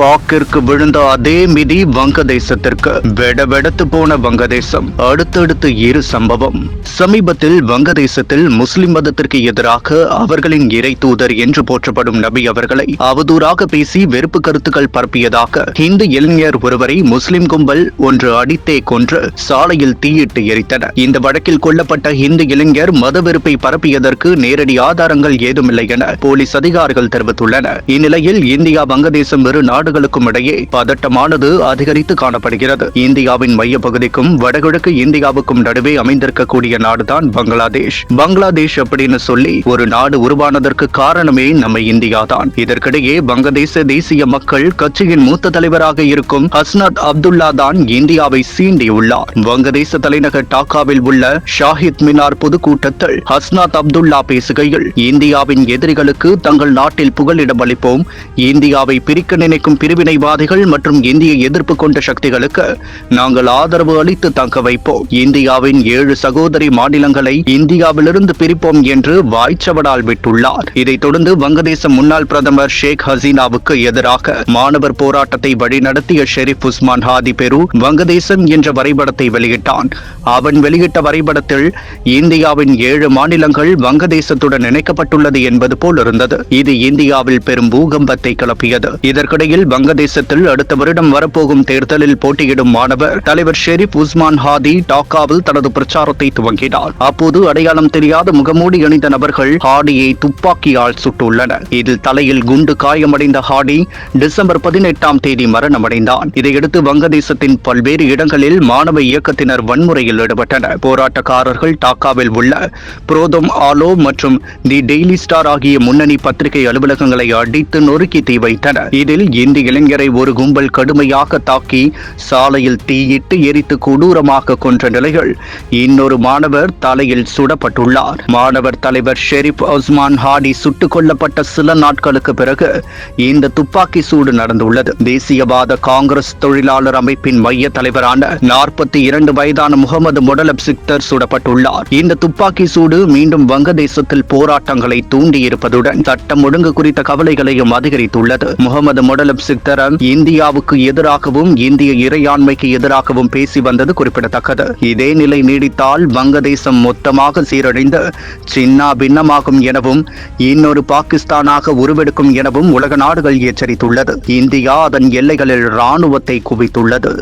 பாக்கிற்கு விழுந்த அதே மிதி வங்கதேசத்திற்கு. வெடவெடத்து போன வங்கதேசம். அடுத்தடுத்து இரு சம்பவம். சமீபத்தில் வங்கதேசத்தில் முஸ்லிம் மதத்திற்கு எதிராக அவர்களின் இறை தூதர் என்று போற்றப்படும் நபி அவர்களை அவதூறாக பேசி வெறுப்பு கருத்துக்கள் பரப்பியதாக இந்து இளைஞர் ஒருவரை முஸ்லிம் கும்பல் ஒன்று அடித்தே கொன்று சாலையில் தீயிட்டு எரித்தனர். இந்த வழக்கில் கொல்லப்பட்ட இந்து இளைஞர் மத வெறுப்பை பரப்பியதற்கு நேரடி ஆதாரங்கள் ஏதுமில்லை என போலீஸ் அதிகாரிகள் தெரிவித்துள்ளனர். இந்நிலையில் இந்தியா வங்கதேசம் இரு நாடுகளுக்கும் இடையே பதட்டமானது அதிகரித்து காணப்படுகிறது. இந்தியாவின் மைய பகுதிக்கும் வடகிழக்கு இந்தியாவுக்கும் நடுவே அமைந்திருக்கக்கூடிய நாடுதான் பங்களாதேஷ். பங்களாதேஷ் அப்படின்னு சொல்லி ஒரு நாடு உருவானதற்கு காரணமே நம்ம இந்தியா தான் இதற்கிடையே வங்கதேச தேசிய மக்கள் கட்சியின் மூத்த தலைவராக இருக்கும் ஹஸ்னத் அப்துல்லா தான் இந்தியாவை சீண்டியுள்ளார். வங்கதேச தலைநகர் டாக்காவில் உள்ள ஷாஹித் மினார் பொதுக்கூட்டத்தில் ஹஸ்னாத் அப்துல்லா பேசுகையில் இந்தியாவின் எதிரிகளுக்கு தங்கள் நாட்டில் புகலிடம் அளிப்போம். இந்தியாவை பிரிக்க நினைக்கும் பிரிவினைவாதிகள் மற்றும் இந்திய எதிர்ப்பு கொண்ட சக்திகளுக்கு நாங்கள் ஆதரவு அளித்து தங்க வைப்போம். இந்தியாவின் ஏழு சகோதரி மாநிலங்களை இந்தியாவிலிருந்து பிரிப்போம் என்று வாய்ச்சவடால் விட்டுள்ளார். இதைத் தொடர்ந்து வங்கதேச முன்னாள் பிரதமர் ஷேக் ஹசீனாவுக்கு எதிராக மாணவர் போராட்டத்தை வழிநடத்திய ஷெரீப் உஸ்மான் ஹாதி பெரு வங்கதேசம் என்ற வரைபடத்தை வெளியிட்டான். அவன் வெளியிட்ட வரைபடத்தில் இந்தியாவின் ஏழு மாநிலங்கள் வங்கதேசத்துடன் இணைக்கப்பட்டுள்ளது என்பது போல் இருந்தது. இது இந்தியாவில் பெரும் பூகம்பத்தை கிளப்பியது. இதற்கிடையில் வங்கதேசத்தில் அடுத்த வருடம் வரப்போகும் தேர்தலில் போட்டியிடும் மாணவர் தலைவர் ஷெரீப் உஸ்மான் ஹாதி டாக்காவில் தனது பிரச்சாரத்தை துவங்கினார். அப்போது அடையாளம் தெரியாத முகமூடி அணிந்த நபர்கள் ஹாடியை துப்பாக்கியால் சுட்டுள்ளனர். இதில் தலையில் குண்டு காயமடைந்த ஹாடி டிசம்பர் பதினெட்டாம் தேதி மரணமடைந்தான். இதையடுத்து வங்கதேசத்தின் பல்வேறு இடங்களில் மாணவ இயக்கத்தினர் வன்முறையில் ஈடுபட்டனர். போராட்டக்காரர்கள் டாக்காவில் உள்ள புரோதம் ஆலோ மற்றும் தி டெய்லி ஸ்டார் ஆகிய முன்னணி பத்திரிகை அலுவலகங்களை அடித்து நொறுக்கி தீ வைத்தனர். இதில் இந்த இளைஞரை ஒரு கும்பல் கடுமையாக தாக்கி சாலையில் தீயிட்டு எரித்து கொடூரமாக கொன்ற நிலையில் இன்னொரு மாணவர் தலையில் சுடப்பட்டுள்ளார். மாணவர் தலைவர் ஷெரீப் உஸ்மான் ஹாடி சுட்டுக் கொல்லப்பட்ட சில நாட்களுக்கு பிறகு இந்த துப்பாக்கி சூடு நடந்துள்ளது. தேசியவாத காங்கிரஸ் தொழிலாளர் அமைப்பின் மைய தலைவரான நாற்பத்தி இரண்டு வயதான முகமது மொடலப் சிக்தர் சுடப்பட்டுள்ளார். இந்த துப்பாக்கி சூடு மீண்டும் வங்கதேசத்தில் போராட்டங்களை தூண்டியிருப்பதுடன் சட்டம் ஒழுங்கு குறித்த கவலைகளையும் அதிகரித்துள்ளது. முகமது மொடலப் சிக்தரன் இந்தியாவுக்கு எதிராகவும் இந்திய இறையாண்மைக்கு எதிராகவும் பேசி வந்தது குறிப்பிடத்தக்கது. இதே நிலை நீடித்தால் வங்கதேசம் மொத்தமாக சீரடைந்து சின்னா பின்னமாகும் எனவும் இன்னொரு பாகிஸ்தானாக உருவெடுக்கும் எனவும் உலக நாடுகள் எச்சரித்துள்ளது. இந்தியா அதன் எல்லைகளில் ராணுவத்தை குவித்துள்ளது.